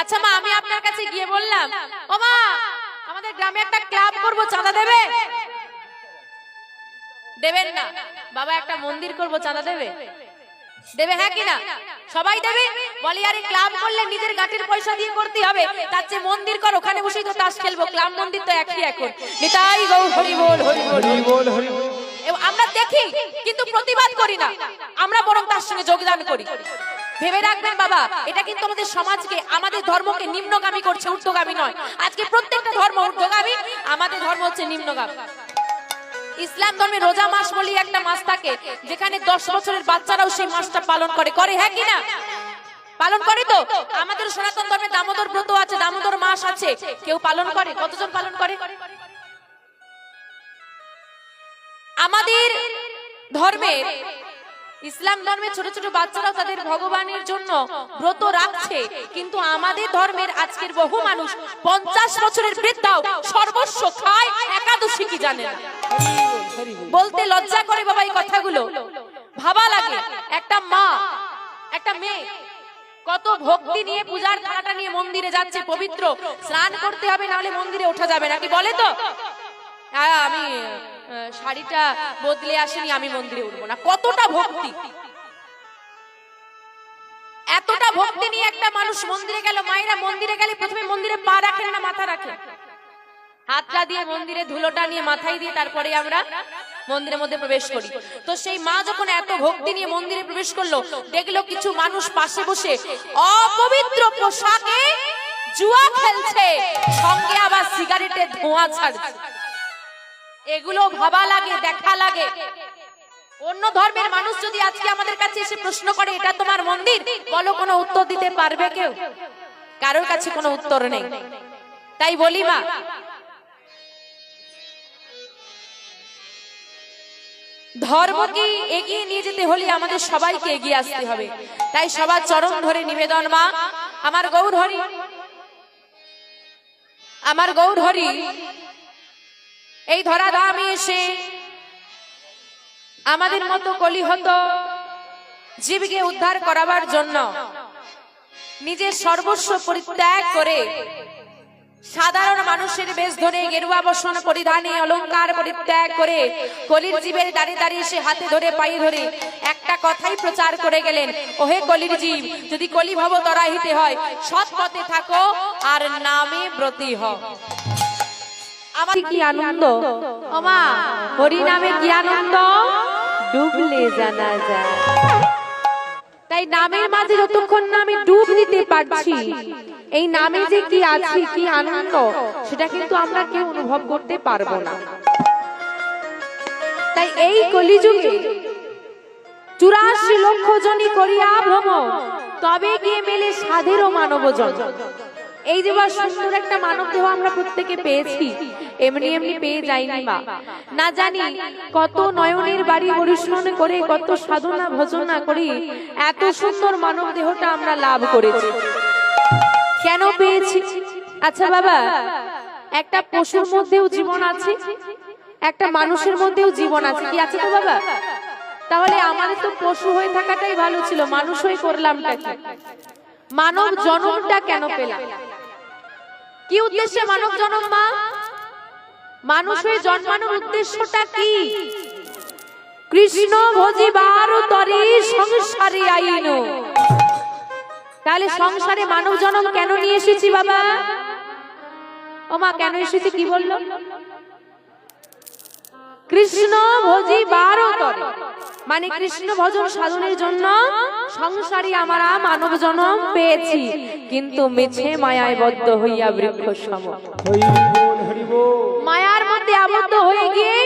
আচ্ছা মা, আমি আপনার কাছে গিয়ে বললাম, ও মা, আমাদের গ্রামে একটা ক্লাব করব, চাঁদা দেবে? দেবেন না। বাবা, একটা মন্দির করব, চাঁদা দেবে? দেবে হ্যাঁ কিনা সবাই দেবে? বলি, আরে, ক্লাব করলে নিজের গাটির পয়সা দিয়ে করতে হবে। তার চেয়ে মন্দির কর, ওখানে বসেই তো তাস খেলব। ক্লাব মন্দির তো একই এখন। নিতাই গৌ, হরি বল হরি বল হরি বল হরি বল। আমরা দেখি, কিন্তু প্রতিবাদ করি না। আমরা বরং তার সঙ্গে যোগদান করি। ভেবে রাখবেন বাবা, এটা কিন্তু আমাদের সমাজকে, আমাদের ধর্মকে নিম্নগামী করছে, ঊর্ধ্বগামী নয়। আজকে প্রত্যেকটা ধর্ম ঊর্ধ্বগামী, আমাদের ধর্ম হচ্ছে নিম্নগামী। ইসলাম ধর্মে রোজা মাস বলি একটা মাস থাকে, যেখানে দশ বছরের বাচ্চারাও সেই মাসটা পালন করে। করে হ্যাঁ কিনা পালন করে তো? আমাদের সনাতন ধর্মে দামোদর ব্রত আছে, দামোদর মাস আছে। কেউ পালন করে? কতজন পালন করে? আমাদের ধর্মের ইসলাম ধর্মের ছোট ছোট বাচ্চারাও তাদের ভগবানের জন্য ব্রত রাখছে। কিন্তু আমাদের ধর্মের আজকের বহু মানুষ পঞ্চাশ বছরের বৃদ্ধাও সর্বস্ব খায় একাদশী কি জানে বলতে লজ্জা করে বাবা এই কথাগুলো। ভাবা লাগে, একটা মা, একটা মেয়ে কত ভক্তি নিয়ে পূজার থালাটা নিয়ে মন্দিরে যাচ্ছে, পবিত্র। স্নান করতে হবে নাহলে মন্দিরে ওঠা যাবে নাকি বলে তো? আমি শাড়িটা বদলে আসেনি, আমি মন্দিরে উঠবো না। কতটা ভক্তি? এতটা ভক্তি নিয়ে একটা মানুষ মন্দিরে গেল, মায়েরা মন্দিরে গেলে প্রথমে মন্দিরে পা রাখেন না, মাথা রাখেন। হাতটা দিয়ে মন্দিরে ধুলোটা নিয়ে মাথায় দিয়ে তারপরে আমরা মন্দিরের মধ্যে প্রবেশ করি। তো সেই মা যখন এত ভক্তি নিয়ে মন্দিরে প্রবেশ করল, দেখল কিছু মানুষ পাশে বসে অপবিত্র পোশাকে জুয়া খেলছে, সঙ্গে আবার সিগারেটের ধোঁয়া ছাড়ছে। এগুলো ভাবা লাগে, দেখা লাগে। অন্য ধর্মের মানুষ যদি আজকে আমাদের কাছে এসে প্রশ্ন করে, এটা তোমার মন্দির? বলো, কোনো উত্তর দিতে পারবে কেউ? কারোর কাছে কোনো উত্তর নেই। তাই বলি মা, ধর্মকে এগিয়ে নিয়ে যেতে হলে আমাদের সবাইকে এগিয়ে আসতে হবে। তাই সবার চরণ ধরে নিবেদন মা, আমার গৌর হরি, আমার গৌর হরি এই ধরা দামে এসে আমাদের মতো কলিহত জীবকে উদ্ধার করাবার জন্য নিজের সর্বস্ব পরিত্যাগ করে সাধারণ মানুষের বেশ ধরে গেরুয়া বসন পরিধানে অলংকার পরিত্যাগ করে কলির জীবের দাঁড়িয়ে দাঁড়িয়ে সে হাতে ধরে, পায়ে ধরে একটা কথাই প্রচার করে গেলেন, ওহে কলির জীব, যদি কলি ভব তরাহিতে হয়, সৎ পথে থাকো আর নামে ব্রতী হও। আমার কি আনন্দ? ওমা হরি নামে কি আনন্দ? ডুবলে জানা যায়। তাই নামের মাঝে যতক্ষণ না আমি ডুব দিতে পারছি এই নামে যে কি আছে কি আনন্দ সেটা কিন্তু আমরা কেউ অনুভব করতে পারব না। তাই এই কলিযুগে চুরাশি লক্ষ জনই করিয়া ভ্রমণ তবে গিয়ে মেলে সাধেরও মানব জন এই যে বা সুন্দর একটা মানব দেহ আমরা প্রত্যেকে পেয়েছি, এমনি এমনি পেয়ে যাইনি মা না জানি কত নয়নের বাড়ি পরিশ্রম করে, কত সাধনা ভজনা করি এত সুন্দর মানব দেহটা আমরা লাভ করেছি। কেন পেয়েছি? আচ্ছা বাবা, একটা পশুর মধ্যেও জীবন আছে, একটা মানুষের মধ্যেও জীবন আছে, কি আছে তো বাবা? তাহলে আমাদের তো পশু হয়ে থাকাটাই ভালো ছিল, মানুষ হয়ে করলামটা কি? মানব জন্মটা কেন পেলাম? কি উদ্দেশ্যে মানব জন্ম মা? মানুষ হয়ে জন্মানোর উদ্দেশ্যটা কি? কৃষ্ণ ভজিবার তরে সংসারে আইন। তাহলে সংসারে মানব জন্ম কেন নিয়ে এসেছি বাবা? ও মা কেন এসেছি কি বলল? কৃষ্ণ ভজি বারো করে মানে কৃষ্ণ ভজন সাধনের জন্য সংসারী আমরা মানব জন্ম পেয়েছি। কিন্তু মিছে মায়ায় বদ্ধ হইয়া বৃক্ষ সম মায়ার মধ্যে আবদ্ধ হয়ে গিয়ে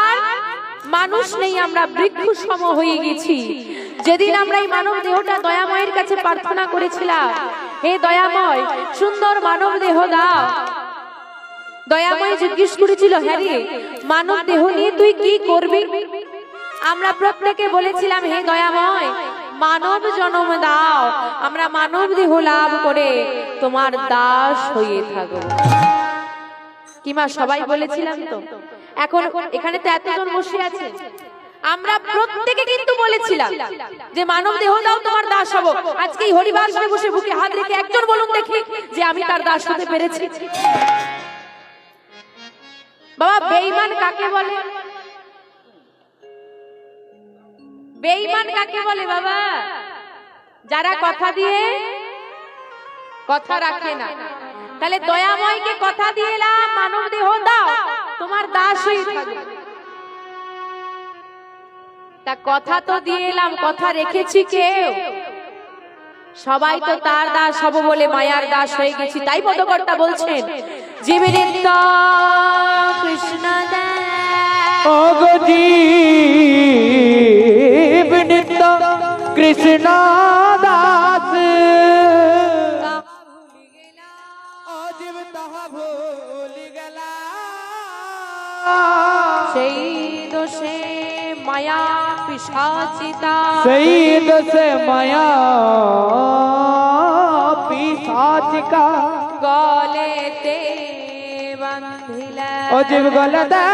আর মানুষ নেই, আমরা বৃক্ষ সম হয়ে গেছি। যেদিন আমরা এই মানব দেহটা দয়াময়ের কাছে প্রার্থনা করেছিলাম, হে দয়াময়, সুন্দর মানব দেহ দাও। দয়াময় জিজ্ঞেস করেছিল হ্যাঁ মানব দেহ নিয়ে তুই কি করবি? আমরা প্রত্যেকে বলেছিলাম, হে দয়াময়, মানব জন্ম দাও। আমরা মানব দেহ লাভ করে তোমার দাস হয়ে থাকব। কিমা, সবাই বলেছিলাম তো? এখন এখানে তো এতজন বসে আছে আমরা প্রত্যেকে কিন্তু বলেছিলাম যে, মানব দেহ দাও, তোমার দাস হব। আজকে এই হরিবাসনে বসে বুকে হাত রেখে একজন বলুন দেখি যে, আমি তার দাস হতে পেরেছি। বাবা, বেঈমান কাকে বলে? বেঈমান কাকে বলে বাবা? যারা কথা দিয়ে কথা রাখে না। তাহলে দয়াময়কে কথা দিয়ে এলাম মানব দেহ দাও। তোমার দাস হয়ে থাকবে তা কথা তো দিয়ে এলাম কথা রেখেছি কেউ। সবাই তো তার দাস হব বলে মায়ার দাস হয়ে গেছি। তাই পদকর্তা বলছেন জীবনিত্য কৃষ্ণ নিত্য কৃষ্ণ দাস। অজীব তাহা ভুলি গেলা। সেই দোষে মায়া পিসাচিতা সেই দশে মায়া পিসাচিকা গলেতে বান্ধিলা অজীব গলদা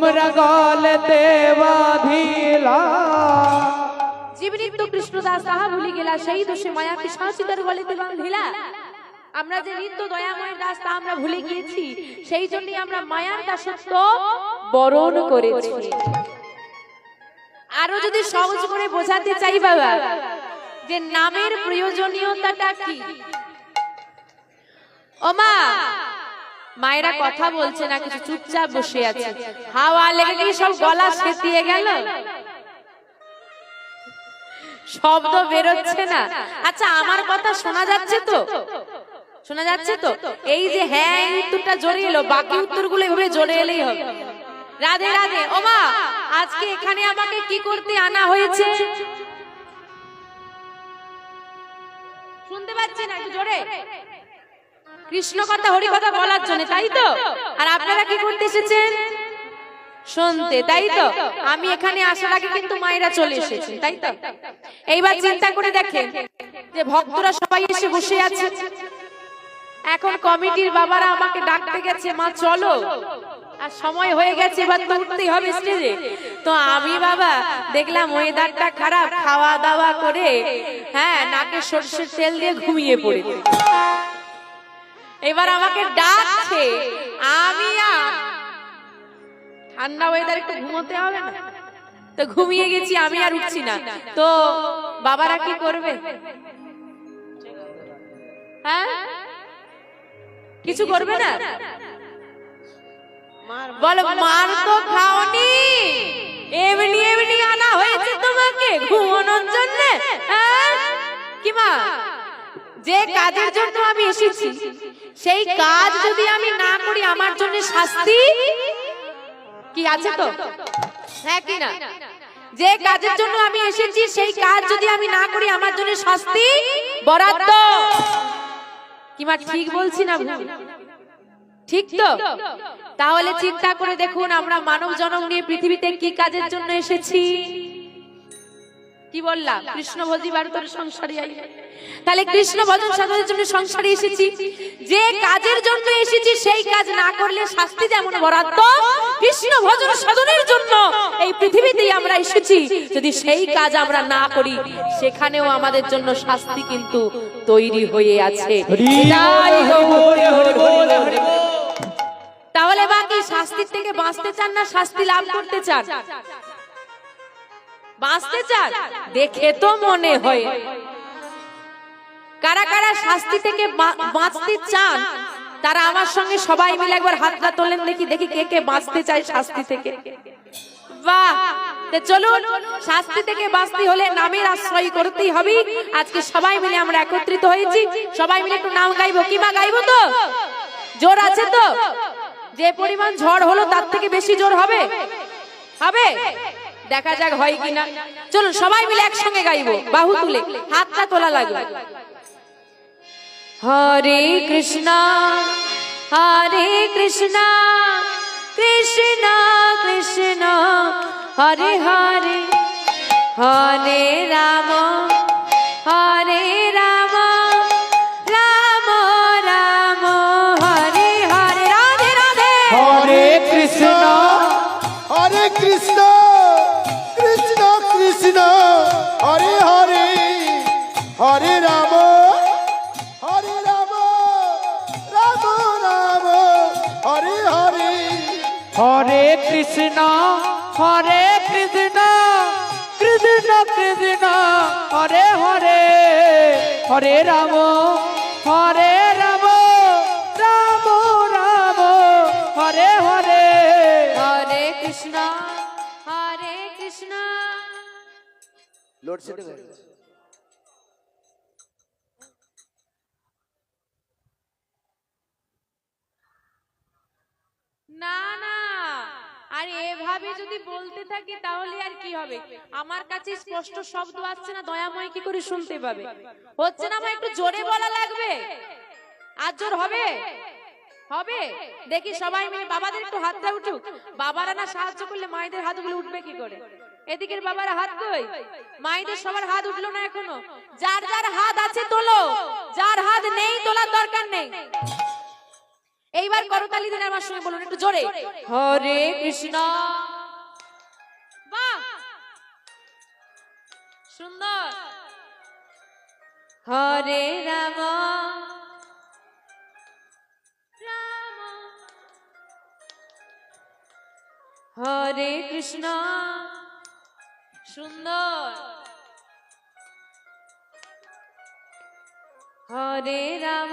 তোমরা গলেতে বাঁধিলা। কৃষ্ণদাস তাহা ভুলি গেলা, সেই দোষে মায়া পিসাচিতার গলেতে বান্ধিলা আমরা যে নিত্য দয়াময় দাস, তা আমরা ভুলে গিয়েছি। সেই জন্যই আমরা মায়ার দাসত্ব বরণ করেছি। আরও যদি সহজ করে বোঝাতে চাই বাবা, যে নামের প্রয়োজনীয়তাটা কি? ও মায়েরা কথা বলছে না কিছু চুপচাপ বসে আছে। হাওয়া লেগে গিয়ে সব গলা সেতিয়ে গেল। শব্দ বেরোচ্ছে না। আচ্ছা আমার কথা শোনা যাচ্ছে তো? শোনা যাচ্ছে তো? এই যে হ্যাঁ এই উত্তরটা জোরে এলো। বাকি উত্তরগুলো এভাবে জোরে এলেই হবে। রাধে রাধে ও মা আজকে এখানে আমাকে কি করতে আনা হয়েছে? শুনতে পাচ্ছি না একটু জোরে। কৃষ্ণ কথা, হরি কথা বলার জন্য, তাই তো? আর আপনারা কি করতে এসেছেন? শুনতে, তাই তো? আমি এখানে আসার আগে কিন্তু মায়েরা চলে এসেছেন, তাই তো? এইবার চিন্তা করে দেখেন যে ভক্তরা সবাই এসে বসে আছে। এখন কমিটির বাবারা আমাকে ডাকতে গেছে, মা, চলো। আর সময় হয়ে গেছে, এবার তো হবে স্টেজে। তো আমি বাবা দেখলাম ওয়েদারটা খারাপ, খাওয়া দাওয়া করে হ্যাঁ নাকে সর্ষের তেল দিয়ে ঘুমিয়ে পড়ে এবার আমাকে ডাকছে। আমি আর ঠান্ডা ওয়েদার একটু ঘুমোতে হবে না? তো ঘুমিয়ে গেছি, আমি আর উঠছি না। তো বাবারা কি করবে? হ্যাঁ? কিছু করবে না? বলো, মার তো খাওনি। এমনি এমনি আনা হয়েছে তোমাকে ঘুমানোর জন্য কি মা? যে কাজের জন্য আমি এসেছি, সেই কাজ যদি আমি না করি, আমার জন্য শাস্তি? কি আছে তো? হ্যাঁ কি না? যে কাজের জন্য আমি এসেছি, সেই কাজ যদি আমি না করি, আমার জন্য শাস্তি? বরাদ্দ! কি মা, ঠিক বলছি না? ঠিক তো? তাহলে চিন্তা করে দেখুন, আমরা মানব জনম নিয়ে পৃথিবীতে কি কাজের জন্য এসেছি? কি বললাম কৃষ্ণ ভোজি ভারতের সংসারী আই। তাহলে কৃষ্ণ ভজন সাধনের জন্য সংসারে এসেছি। যে কাজের জন্য এসেছি সেই কাজ না করলে শাস্তি যেমন বরাদ্দ কৃষ্ণ ভজন সাধনের জন্য এই পৃথিবীতেই আমরা এসেছি। যদি সেই কাজ আমরা না করি সেখানেও আমাদের জন্য শাস্তি কিন্তু তৈরি হয়ে আছে। তাহলে বাকি শাস্তির থেকে বাঁচতে চান না শাস্তি লাভ করতে চান? বাঁচতে চান, দেখে তো মনে হয়। কারা কারা শাস্তি থেকে বাঁচতে চান, তারা আমার সঙ্গে সবাই মিলে একবার হাতটা তোলেন, দেখি দেখি কে কে বাঁচতে চায় শাস্তি থেকে। বাহ! চলুন, শাস্তি থেকে বাঁচতে হলে নামের আশ্রয় করতেই হবে। আজকে সবাই মিলে আমরা একত্রিত হয়েছি। সবাই মিলে একটু নাম গাইবো কিমা গাইবো তো? জোর আছে তো? যে পরিমাণ ঝড় হলো, তার থেকে বেশি জোর হবে? হবে? দেখা যাক হয় কিনা। চলুন, সবাই মিলে একসঙ্গে গাইবো। বাহু তুলে, হাতটা তোলা লাগবে হরে কৃষ্ণ হরে কৃষ্ণ কৃষ্ণ কৃষ্ণ, হরে হরে। হরে রাম হরে রাম। হরে কৃষ্ণ হরে কৃষ্ণ কৃষ্ণ কৃষ্ণ হরে হরে হরে রাম হরে রাম রাম রাম হরে হরে। হরে কৃষ্ণ হরে কৃষ্ণ। লোডশেডিং হয়ে গেছে না না আর এভাবে যদি বলতে থাকি তাহলে আর কি হবে? আমার কাছে স্পষ্ট শব্দ আসছে না, দয়াময় কি করে শুনতে পাবে? হচ্ছে না আমার একটু জোরে বলা লাগবে? আর জোর হবে? হবে? দেখি সবাই মিলে বাবাদের একটু হাতটা উঠুক। বাবারা না সাহায্য করলে মায়েদের হাতগুলো উঠবে কি করে? এদিকের বাবার হাত কই? মায়েদের সবার হাত উঠল না এখনও? যার যার হাত আছে তোলো, যার হাত নেই তোলার দরকার নেই। এইবার করতালি দিন আমার সঙ্গে বলুন একটু জোরে। হরে কৃষ্ণ। বাহ। সুন্দর। হরে রাম। রাম। হরে কৃষ্ণ। সুন্দর। হরে রাম।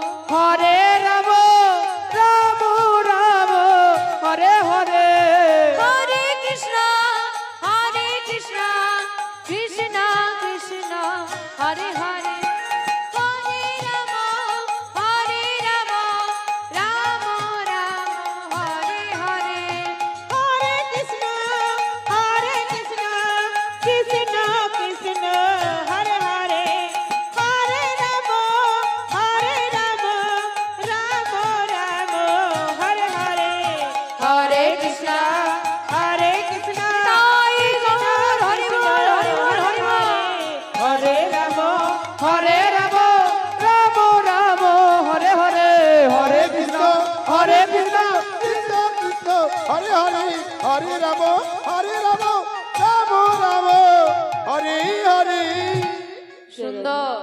সুন্দর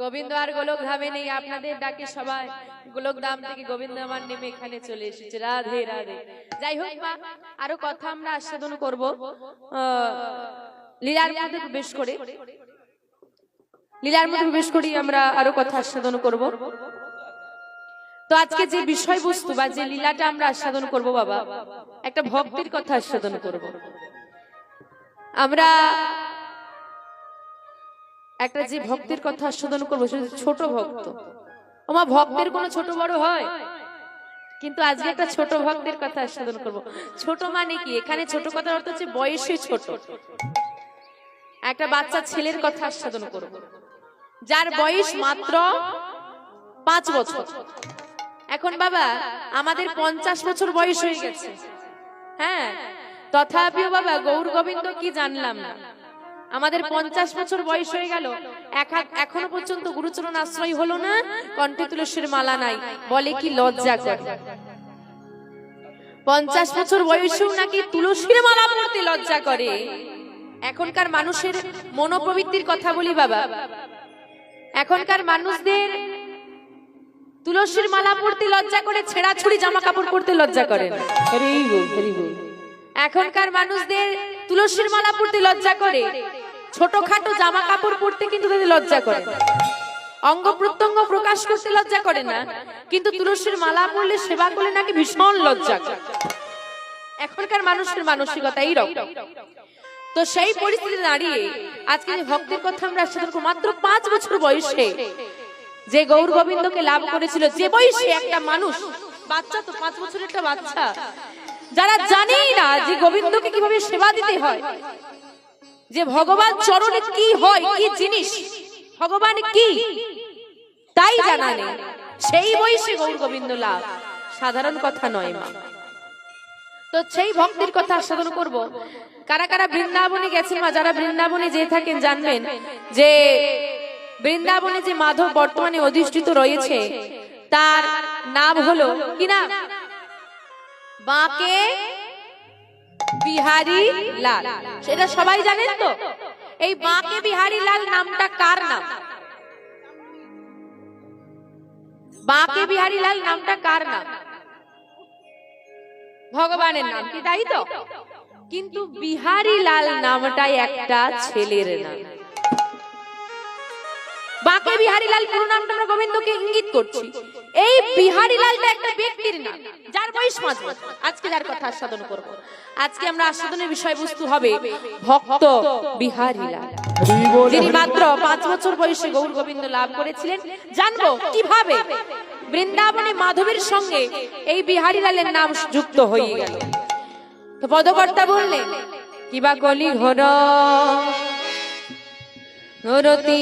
গোবিন্দ আর গোলক ধামে নেই, আপনাদের ডাকে সবাই। গোলক ধাম থেকে গোবিন্দ আমার নেমে এখানে চলে এসেছে। রাধে রাধে। যাই হোক মা, আরও কথা আমরা আস্বাদন করব। লীলার মধ্যে প্রবেশ করে। লীলার মধ্যে প্রবেশ করি আমরা আরও কথা আস্বাদন করব। তো আজকে যে বিষয়বস্তু বা যে লীলাটা আমরা আস্বাদন করব বাবা, একটা ভক্তির কথা আস্বাদন করব। আমরা একটা যে ভক্তির কথা আস্বাদন করব হচ্ছে ছোট ভক্ত। ওমা ভক্তের কোনো ছোট বড় হয়? কিন্তু আজকে একটা ছোট ভক্তের কথা আস্বাদন করব। ছোট মানে কি? এখানে ছোট কথার অর্থ হচ্ছে বয়সে ছোট। একটা বাচ্চা ছেলের কথা আস্বাদন করব। যার বয়স মাত্র পাঁচ বছর। এখন বাবা আমাদের পঞ্চাশ বছর বয়স হয়ে গেছে। হ্যাঁ তথাপিও বাবা গৌর গোবিন্দ কি জানলাম না? আমাদের পঞ্চাশ বছর বয়স হয়ে গেল। এক হাত এখনও পর্যন্ত গুরুচরণ আশ্রয় হলো না? কণ্ঠে তুলসীর মালা নাই। বলে কি লজ্জা করে? পঞ্চাশ বছর বয়সেও নাকি তুলসীর মালা পড়তে লজ্জা করে? এখনকার মানুষের মনোপ্রবৃত্তির কথা বলি বাবা। এখনকার মানুষদের তুলসীর মালা পড়তে লজ্জা করে ছেঁড়া ছুড়ি জামা কাপড় পরতে লজ্জা করে। না। হরি বল হরি বল এখনকার মানুষদের তুলসীর মালা পড়তে লজ্জা করে। ছোটখাটো জামা কাপড় পরতে কিন্তু তাদের লজ্জা করে। অঙ্গ প্রত্যঙ্গ প্রকাশ করতে লজ্জা করে না, কিন্তু তুলসীর মালা পরলে সেবা করলে নাকি ভীষণ লজ্জা করে। এখনকার মানুষের মানসিকতা এইরকম। তো সেই পরিস্থিতি দাঁড়িয়ে আজকে যে ভক্তের কথা আমরা আস্বাদন মাত্র পাঁচ বছর বয়সে যে গৌর গোবিন্দকে লাভ করেছিল, যে বয়সে একটা মানুষ, বাচ্চা তো পাঁচ বছরের একটা বাচ্চা, যারা জানেই না যে গোবিন্দকে কীভাবে সেবা দিতে হয় যে ভগবান চরণে কি হয়, কি জিনিস? ভগবান কি? তাই জানা নেই। সেই বয়সে গৌর গোবিন্দ লাভ সাধারণ কথা নয় মা। তো সেই ভক্তির কথা আস্বাদন করব। কারা কারা বৃন্দাবনে গেছেন মা যারা বৃন্দাবনে যে থাকেন জানবেন যে বৃন্দাবনে যে মাধব বর্তমানে অধিষ্ঠিত রয়েছে, তার নাম হলো কি নাম? বাঁকে বিহারি লাল। সেটা সবাই জানেন তো? এই বিহারি লাল নামটা কার নাম? বাঁকে বিহারি লাল নামটা কার নাম? ভগবানের নাম কি তাই তো? কিন্তু বিহারি লাল নামটাই একটা ছেলের নাম। বাঁকে বিহারি লাল পুরো নামটা আমরা গোবিন্দকে ইঙ্গিত করছি। এই বিহারি লালটা একটা ব্যক্তির নাম, যার বয়স পাঁচ আজকে যার কথা আস্বাদন করব। আজকে আমরা আস্বাদনের বিষয়বস্তু হবে ভক্ত বিহারি লাল। যিনি মাত্র পাঁচ বছর বয়সে গৌর গোবিন্দ লাভ করেছিলেন। জানব কীভাবে বৃন্দাবনে মাধবের সঙ্গে এই বিহারি লালের নাম যুক্ত হয়ে গেল। তো পদকর্তা বললেন কিবা কলি ঘর? ঘরতি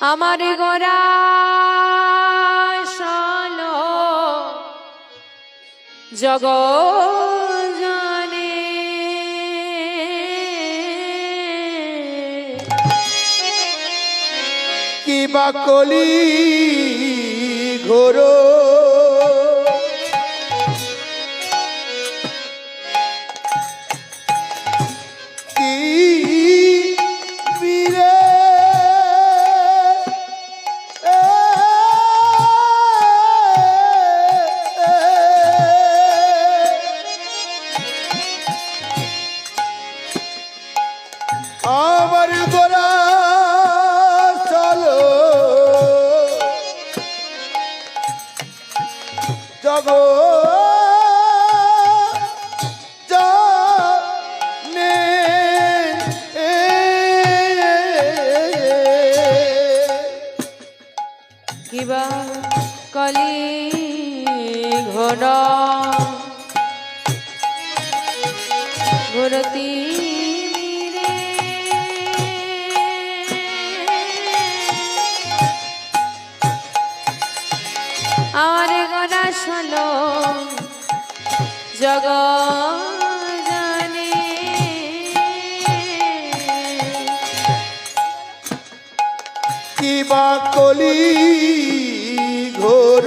আমার গোরা জগ কিবা কলি ঘোর ঘুরতি মিরে আমার গনা শোনো কিবা কলি ঘোর?